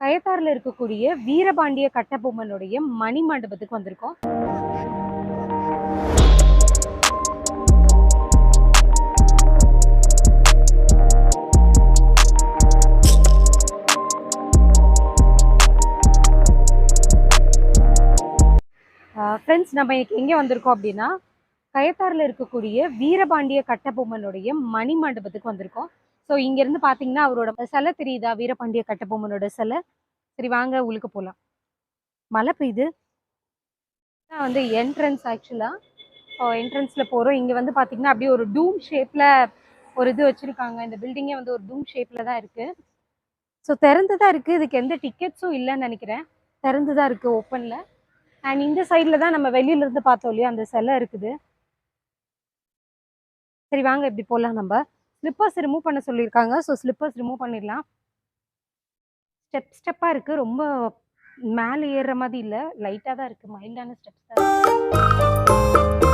கயத்தாறுல இருக்கக்கூடிய வீரபாண்டிய கட்டபொம்மனுடைய மணி மண்டபத்துக்கு வந்திருக்கோம் ஃப்ரெண்ட்ஸ் நம்ம இன்னைக்கு எங்கே வந்திருக்கோம் அப்படின்னா கயத்தாறுல இருக்கக்கூடிய வீரபாண்டிய கட்டபொம்மனுடைய மணி மண்டபத்துக்கு வந்திருக்கோம். ஸோ இங்கேருந்து பார்த்தீங்கன்னா அவரோட சிலை தெரியுதா? வீரபாண்டிய கட்டபொம்மனோட சிலை சரி வாங்க உள்ளுக்கு போகலாம் மழை பெய்யுது. வந்து என்ட்ரன்ஸ் ஆக்சுவலாக ஸோ என்ட்ரன்ஸில் போகிறோம் இங்கே வந்து பார்த்தீங்கன்னா அப்படியே ஒரு டூம் ஷேப்பில் ஒரு இது வச்சுருக்காங்க. இந்த பில்டிங்கே வந்து ஒரு டூம் ஷேப்பில் தான் இருக்குது ஸோ திறந்து தான் இருக்குது இதுக்கு எந்த டிக்கெட்ஸும் இல்லைன்னு நினைக்கிறேன். திறந்து தான் இருக்குது ஓப்பனில் அண்ட் இந்த சைடில் தான் நம்ம வெளியில இருந்து பார்த்தோம் இல்லையா? அந்த சிலை இருக்குது. சரி வாங்க இப்படி போகலாம் நம்ம. ஸ்லிப்பர்ஸ் ரிமூவ் பண்ண சொல்லியிருக்காங்க. ஸோ ஸ்லிப்பர்ஸ் ரிமூவ் பண்ணிடலாம். ஸ்டெப் ஸ்டெப்பாக இருக்குது ரொம்ப மேலே ஏறுற மாதிரி இல்லை. லைட்டாக தான் இருக்குது மைல்டான ஸ்டெப்ஸ் தான்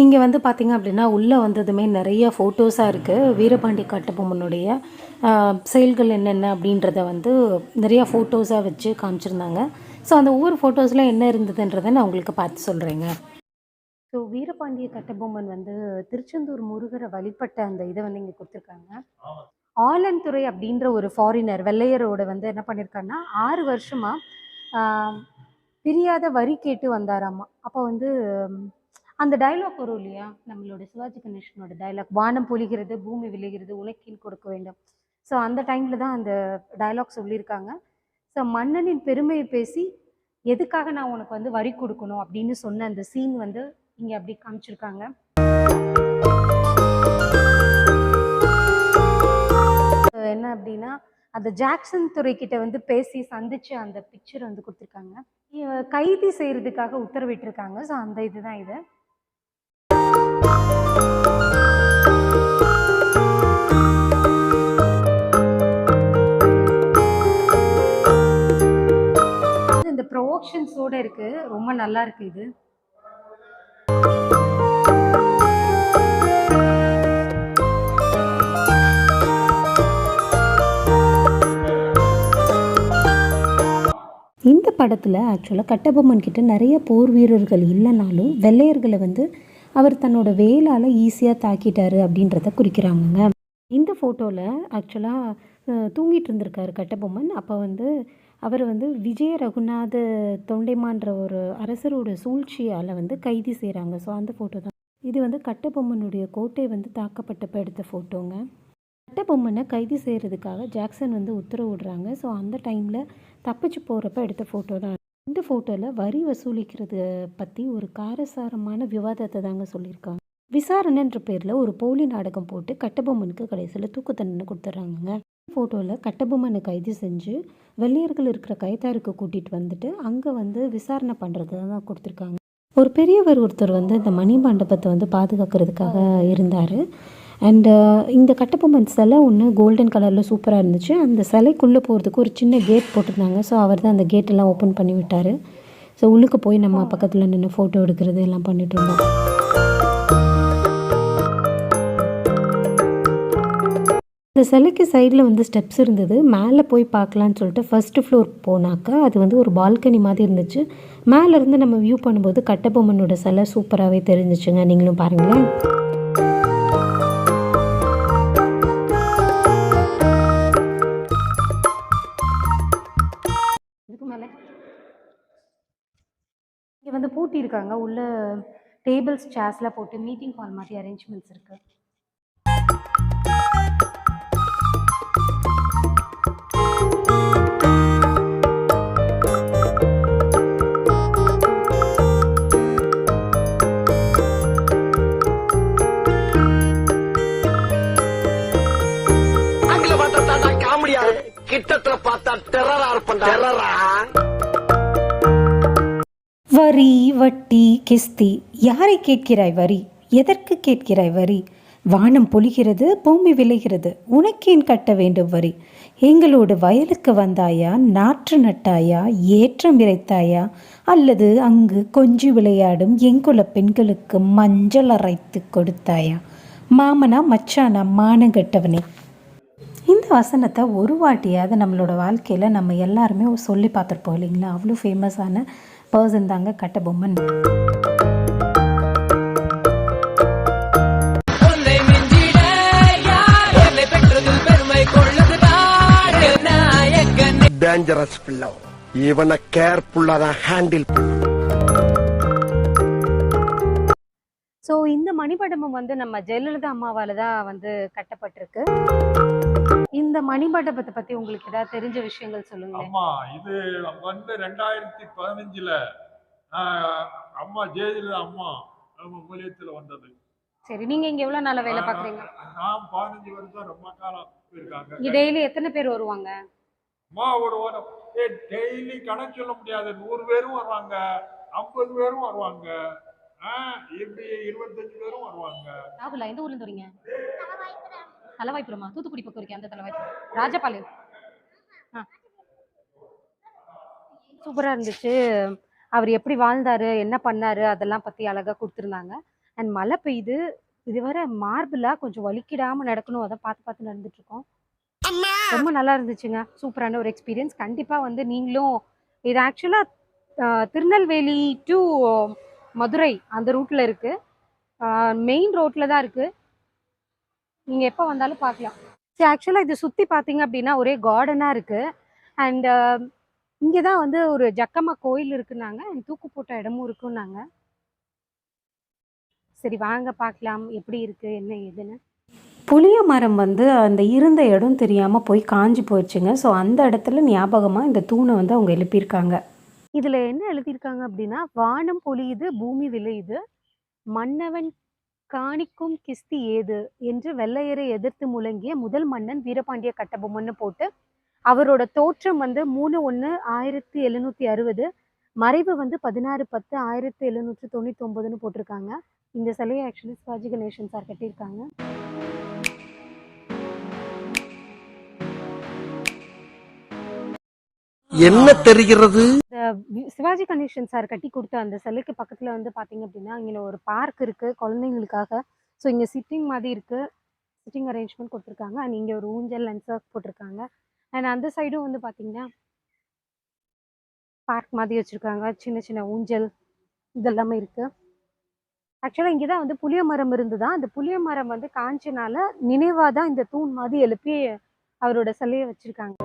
இங்கே வந்து பார்த்திங்க அப்படின்னா உள்ளே வந்ததுமே நிறைய ஃபோட்டோஸாக இருக்குது வீரபாண்டி கட்டபொம்மனுடைய செயல்கள் என்னென்ன அப்படின்றத வந்து நிறைய ஃபோட்டோஸாக வச்சு காமிச்சிருந்தாங்க. ஸோ அந்த ஒவ்வொரு ஃபோட்டோஸில் என்ன இருந்ததுன்றதை நான் உங்களுக்கு பார்த்து சொல்கிறேங்க ஸோ வீரபாண்டிய கட்டபொம்மன் வந்து திருச்செந்தூர் முருகரை வழிபட்ட அந்த இதை வந்து இங்கே கொடுத்துருக்காங்க. ஆலன்துறை அப்படின்ற ஒரு ஃபாரினர் வெள்ளையரோட வந்து என்ன பண்ணியிருக்காருன்னா ஆறு வருஷமாக பிரியாத வரி கேட்டு வந்தாராம்மா அப்போ வந்து அந்த டயலாக் வரும் இல்லையா? நம்மளோட சிவாஜி கணேசனோட டயலாக் வானம் பொழிகிறது பூமி விழுகிறது உனக்கின் கொடுக்க வேண்டும். ஸோ அந்த டைமில் தான் அந்த டைலாக் சொல்லியிருக்காங்க. ஸோ மன்னனின் பெருமையை பேசி எதுக்காக நான் உனக்கு வந்து வரி கொடுக்கணும்? அப்படின்னு சொன்ன அந்த சீன் வந்து இங்கே அப்படி காமிச்சிருக்காங்க. என்ன அப்படின்னா அந்த ஜாக்சன் துறை வந்து பேசி சந்திச்சு அந்த பிக்சர் வந்து கொடுத்துருக்காங்க. கைதி செய்கிறதுக்காக உத்தரவிட்டிருக்காங்க. ஸோ அந்த இதுதான் இது. இந்த ப்ரொவோக்ஷன்ஸோட இருக்கு. ரொம்ப நல்லா இருக்கு இது. இந்த படத்தில் ஆக்சுவலாக கட்டபொம்மன் கிட்ட நிறைய போர் வீரர்கள் இல்லைனாலும் வெள்ளையர்களை வந்து அவர் தன்னோட வேலால் ஈஸியாக தாக்கிட்டாரு அப்படின்றத குறிக்கிறாங்கங்க. இந்த ஃபோட்டோவில் ஆக்சுவலாக தூங்கிட்டு இருந்திருக்காரு கட்டபொம்மன். அப்போ வந்து அவர் வந்து விஜய ரகுநாத தொண்டைமான்ற ஒரு அரசரோட சூழ்ச்சியால் வந்து கைது செய்கிறாங்க ஸோ அந்த ஃபோட்டோ தான். இது வந்து கட்டபொம்மனுடைய கோட்டை வந்து தாக்கப்பட்டப்போ எடுத்த ஃபோட்டோங்க கட்டபொம்மனை கைது செய்கிறதுக்காக ஜாக்சன் வந்து உத்தரவிடுறாங்க. ஸோ அந்த டைமில் தப்பிச்சு போகிறப்ப எடுத்த ஃபோட்டோ தான். இந்த ஃபோட்டோவில் வரி வசூலிக்கிறது பற்றி ஒரு காரசாரமான விவாதத்தை தாங்க சொல்லியிருக்காங்க. விசாரணைன்ற பேரில் ஒரு போலி நாடகம் போட்டு கட்டபொம்மனுக்கு கடைசியில் தூக்கு தண்டனை கொடுத்துட்றாங்கங்க. ஃபோட்டோவில் கட்டபொம்மனை கைது செஞ்சு வெள்ளையர்கள் இருக்கிற கைத்தாருக்கு கூட்டிகிட்டு வந்துட்டு அங்கே வந்து விசாரணை பண்ணுறது தான் கொடுத்துருக்காங்க. ஒரு பெரியவர் ஒருத்தர் வந்து இந்த மணி மண்டபத்தை வந்து பாதுகாக்கிறதுக்காக இருந்தார். அண்டு இந்த கட்டபொம்மன் சிலை ஒன்று கோல்டன் கலரில் சூப்பராக இருந்துச்சு. அந்த சிலைக்குள்ளே போகிறதுக்கு ஒரு சின்ன கேட் போட்டிருந்தாங்க. ஸோ அவர் தான் அந்த கேட்டெல்லாம் ஓப்பன் பண்ணி விட்டார். ஸோ உள்ளுக்கு போய் நம்ம பக்கத்தில் நின்று ஃபோட்டோ எடுக்கிறது எல்லாம் பண்ணிட்டு இருந்தோம். இந்த சிலைக்கு சைடில் வந்து ஸ்டெப்ஸ் இருந்தது. மேலே போய் பார்க்கலான்னு சொல்லிட்டு ஃபர்ஸ்ட் ஃப்ளோர் போனாக்கா அது வந்து ஒரு பால்கனி மாதிரி இருந்துச்சு. மேலே இருந்து நம்ம வியூ பண்ணும்போது கட்டபொம்மனோட சிலை சூப்பராகவே தெரிஞ்சிச்சுங்க. நீங்களும் பாருங்களேன். இருக்காங்க. உள்ள டேபிள்ஸ் சேர்ஸ்லாம் போட்டு மீட்டிங் ஹால் மாதிரி அரேஞ்ச்மெண்ட்ஸ் இருக்கு. அங்கில பார்த்தா காமெடியா கிட்டத்துல பார்த்தா டெரரா இருப்பா டெரரா வரி வட்டி கிஸ்தி யாரை கேட்கிறாய் வரி? எதற்கு கேட்கிறாய் வரி? வானம் பொழிகிறது பூமி விளைகிறது உனக்கேன் கட்ட வேண்டும் வரி? எங்களோடு வயலுக்கு வந்தாயா? நாற்று நட்டாயா? ஏற்றம் இறைத்தாயா? அல்லது அங்கு கொஞ்சி விளையாடும் எங்குல பெண்களுக்கு மஞ்சள் அரைத்து கொடுத்தாயா? மாமனா மச்சானா மானங்கட்டவனே இந்த வசனத்தை ஒரு வாட்டியாவது நம்மளோட வாழ்க்கையில் நம்ம எல்லாருமே சொல்லி பார்த்துருப்போம் இல்லைங்களா? அவ்வளோ ஃபேமஸான பர்சன் தாங்க கட்டபொம்மன். டேஞ்சரஸ் பிள்ளை இவனை கேர்ஃபுல்லா தான் ஹேண்டில் ஸோ இந்த மணிமண்டபம் வந்து நம்ம ஜெயலலிதா அம்மாவால தான் வந்து கட்டப்பட்டிருக்கு. இந்த மணிமண்டபத்தை பத்தி உங்களுக்கு ஏதாவது தெரிஞ்ச விஷயங்கள் சொல்லுங்களேன். ஆமா இது வந்து ரெண்டாயிரத்தி பதினஞ்சுல அம்மா ஜெயலலிதா அம்மா நம்ம மூலியத்துல வந்தது. சரி நீங்க இங்க எவ்வளவு நாளா வேலை பாக்குறீங்க? நான் பதினஞ்சு வருஷம் ரொம்ப காலம் இருக்காங்க டெய்லி எத்தனை பேர் வருவாங்க? அம்மா ஒரு வாரம். டெய்லி கணக்கு சொல்ல முடியாது. நூறு பேரும் வருவாங்க ஐம்பது பேரும் வருவாங்க. இப்படி இருபத்தஞ்சு பேரும் வருவாங்க. ராகுலா எந்த ஊர்ல இருந்து வரீங்க? தலவாய்ப்புறமா தூத்துக்குடி பக்கம் இருக்கேன் அந்த தலவாய்ப்புறம் ராஜபாளையம். ஆ. சூப்பரா இருந்துச்சு. அவர் எப்படி வாழ்ந்தாரு என்ன பண்ணாரு அதெல்லாம் பத்தி அழகா கொடுத்துருந்தாங்க. அண்ட் மழை பெய்யுது இதுவரை மார்பிளா கொஞ்சம் வலிக்கிடாம நடக்கணும் அதை பார்த்து பார்த்து நடந்துட்டு இருக்கோம். ரொம்ப நல்லா இருந்துச்சுங்க. சூப்பரான ஒரு எக்ஸ்பீரியன்ஸ் கண்டிப்பா வந்து நீங்களும் இது ஆக்சுவலா திருநெல்வேலி டு மதுரை அந்த ரூட்ல இருக்கு. மெயின் ரோட்ல தான் இருக்கு. நீங்க எப்போ வந்தாலும் பார்க்கலாம். சரி ஆக்சுவலா இது சுத்தி பாத்தீங்க அப்படின்னா ஒரே கார்டனா இருக்கு. அண்ட் இங்கே தான் வந்து ஒரு ஜக்கம்மா கோயில் இருக்குன்னாங்க. And தூக்கு போட்ட இடமும் இருக்குன்னாங்க. சரி வாங்க பார்க்கலாம். எப்படி இருக்கு? என்ன ஏதுன்னு. புளிய மரம் வந்து அந்த இருந்த இடம் தெரியாமல் போய் காஞ்சி போயிடுச்சுங்க ஸோ அந்த இடத்துல ஞாபகமாக இந்த தூணை வந்து அவங்க எழுப்பியிருக்காங்க. இதுல என்ன எழுதியிருக்காங்க அப்படின்னா வானம் பொழியுது பூமி விளையுது. மன்னவன் காணிக்கும் கிஸ்தி ஏது? என்று வெள்ளையரை எதிர்த்து முழங்கிய முதல் மன்னன் வீரபாண்டிய கட்டபொம்மன்னு போட்டு அவரோட தோற்றம் வந்து மூணு ஒன்று ஆயிரத்தி எழுநூத்தி அறுபது மறைவு வந்து பதினாறு பத்து ஆயிரத்தி எழுநூற்றி தொண்ணூற்றி ஒன்பதுன்னு போட்டிருக்காங்க. இந்த சிலையை ஆக்சுவலி சிவாஜி கணேசன் சார் கட்டியிருக்காங்க. என்ன தெரிகிறது? சிவாஜி கணேசன் சார் கட்டி கொடுத்த அந்த சிலைக்கு பக்கத்துல வந்து பாத்தீங்க அப்படின்னா இங்க ஒரு பார்க் இருக்கு குழந்தைங்களுக்காக. ஸோ இங்க சிட்டிங் மாதிரி இருக்கு. சிட்டிங் அரேஞ்ச்மெண்ட் கொடுத்துருக்காங்க. அண்ட் இங்க ஒரு ஊஞ்சல் அண்ட் சர்ஃப் போட்டிருக்காங்க. அண்ட் அந்த சைடும் வந்து பாத்தீங்கன்னா பார்க் மாதிரி வச்சிருக்காங்க. சின்ன சின்ன ஊஞ்சல் இதெல்லாமே இருக்கு. ஆக்சுவலாக இங்கே தான் வந்து புளிய மரம் இருந்துதான். அந்த புளிய மரம் வந்து காஞ்சனால நினைவாக தான் இந்த தூண் மாதிரி எழுப்பி அவரோட சிலையை வச்சிருக்காங்க.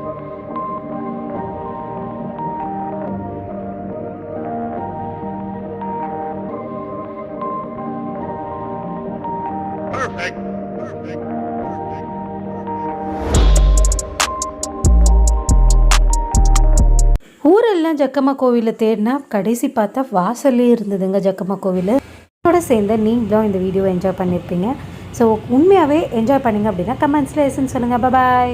ஊரெல்லாம் ஜக்கம்மா கோவிலை தேடினா கடைசி பார்த்தா வாசல்லே இருந்ததுங்க ஜக்கம்மா கோவில். அதோட சேர்ந்து நீங்களும் இந்த வீடியோ என்ஜாய் பண்ணியிருப்பீங்க ஸோ உண்மையாகவே என்ஜாய் பண்ணீங்க அப்படின்னா கமெண்ட்ஸில் எஸ்ன்னு சொல்லுங்கள் பாய்